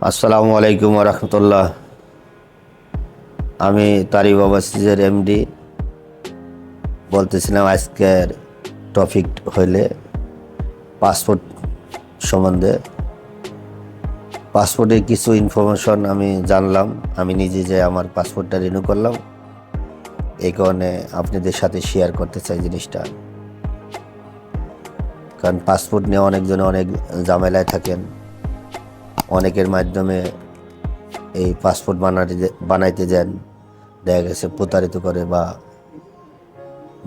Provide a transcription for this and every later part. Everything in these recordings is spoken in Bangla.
আসসালামু আলাইকুম রহমতুল্লাহ। আমি তারিব ওভারসিজের এমডি। বলতেছিলাম আজকের টপিক হইলে পাসপোর্ট সম্বন্ধে। পাসপোর্টের কিছু ইনফরমেশন আমি জানলাম। আমি নিজে যে আমার পাসপোর্টটা রিনিউ করলাম। এই কারণে আপনাদের সাথে শেয়ার করতে চাই জিনিসটা। কারণ পাসপোর্ট নিয়ে অনেকজন অনেক ঝামেলায় থাকেন। অনেকের মাধ্যমে এই পাসপোর্ট বানাতে বানাইতে যান, দেখা গেছে প্রতারিত করে বা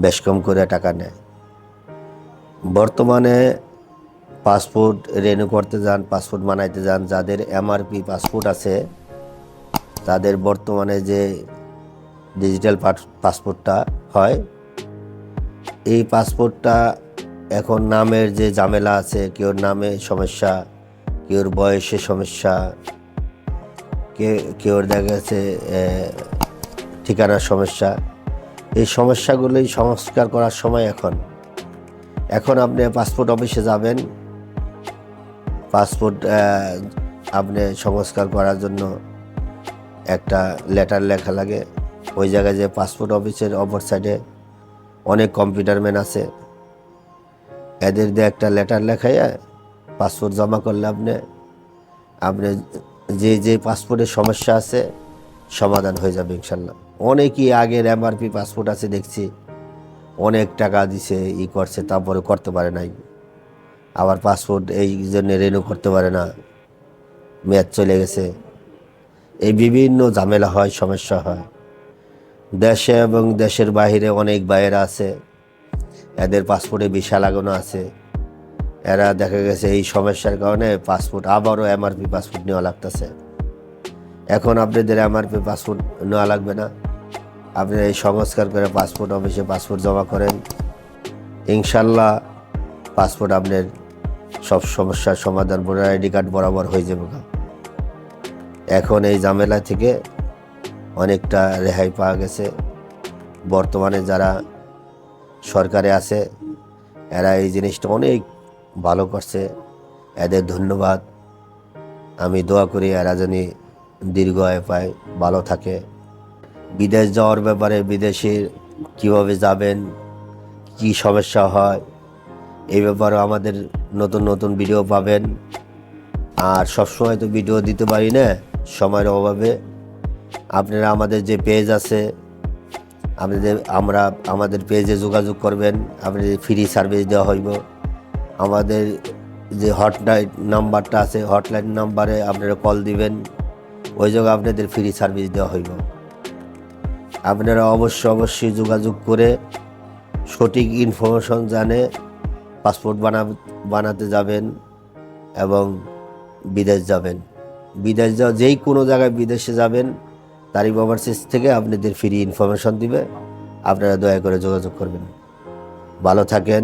বেশ কম করে টাকা নেয়। বর্তমানে পাসপোর্ট রেনু করতে যান, পাসপোর্ট বানাইতে যান, যাদের এমআরপি পাসপোর্ট আছে, তাদের বর্তমানে যে ডিজিটাল পাসপোর্টটা হয়, এই পাসপোর্টটা এখন নামের যে ঝামেলা আছে কেউর নামে সমস্যা কেউর বয়সে সমস্যা? কে কেউর দেখা গেছে ঠিকানার সমস্যা? এই সমস্যাগুলোই সংস্কার করার সময় এখন। এখন আপনি পাসপোর্ট অফিসে যাবেন। পাসপোর্ট আপনি সংস্কার করার জন্য একটা লেটার লেখা লাগে। ওই জায়গায় যে পাসপোর্ট অফিসের অপর সাইডে অনেক কম্পিউটার ম্যান আছে। এদের দিয়ে একটা লেটার লেখাইয়া পাসপোর্ট জমা করলে আপনি আপনি যে যে পাসপোর্টের সমস্যা আছে, সমাধান হয়ে যাবে ইনশাল্লাহ। অনেকই আগের এমআরপি পাসপোর্ট আছে দেখছি, অনেক টাকা দিছে, ই করছে, তারপরে করতে পারে নাই। আবার পাসপোর্ট এই জন্য রেনু করতে পারে না, মেয়াদ চলে গেছে। এই বিভিন্ন ঝামেলা হয়, সমস্যা হয়। দেশে এবং দেশের বাইরে অনেক বাইরে আছে, এদের পাসপোর্টে ভিসা লাগানো আছে। এরা দেখা গেছে এই সমস্যার কারণে পাসপোর্ট আবারও এমআরপি পাসপোর্ট নেওয়া লাগতেছে। এখন আপনাদের এমআরপি পাসপোর্ট নেওয়া লাগবে না। আপনি এই সংস্কার করে পাসপোর্ট অফিসে পাসপোর্ট জমা করেন। ইনশাল্লাহ পাসপোর্ট আপনার সব সমস্যার সমাধান, ভোটার আইডি কার্ড বরাবর হয়ে যাবে। এখন এই ঝামেলা থেকে অনেকটা রেহাই পাওয়া গেছে। বর্তমানে যারা সরকারে আছে, এরা এই জিনিসটা অনেক ভালো করছে। এদের ধন্যবাদ। আমি দোয়া করি এরা যেন দীর্ঘ আয় পায়, ভালো থাকে। বিদেশ যাওয়ার ব্যাপারে বিদেশে কীভাবে যাবেন, কি সমস্যা হয়, এই ব্যাপারে আমাদের নতুন নতুন ভিডিও পাবেন। আর সবসময় তো ভিডিও দিতে পারি না, সময়ের অভাবে। আপনারা আমাদের যে পেজ আছে আপনাদের আমরা, আমাদের পেজে যোগাযোগ করবেন। আপনাদের ফ্রি সার্ভিস দেওয়া হইব। আমাদের যে হটলাইন নাম্বারটা আছে হটলাইন নাম্বারে আপনারা কল দিবেন। ওই জায়গায় আপনাদের ফ্রি সার্ভিস দেওয়া হইব। আপনারা অবশ্য অবশ্যই যোগাযোগ করে সঠিক ইনফরমেশন জানে পাসপোর্ট বানা বানাতে যাবেন এবং বিদেশ যাবেন। বিদেশ যাওয়া যেই কোনো জায়গায় বিদেশে যাবেন তারিফ ওভারসিজ থেকে আপনাদের ফ্রি ইনফরমেশন দিবে। আপনারা দয়া করে যোগাযোগ করবেন। ভালো থাকেন।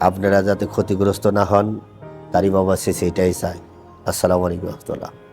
আপনারা যাতে ক্ষতিগ্রস্ত না হন তারই বাবা সে এটাই চায়। আসসালামু আলাইকুম রহমতুল্লাহ।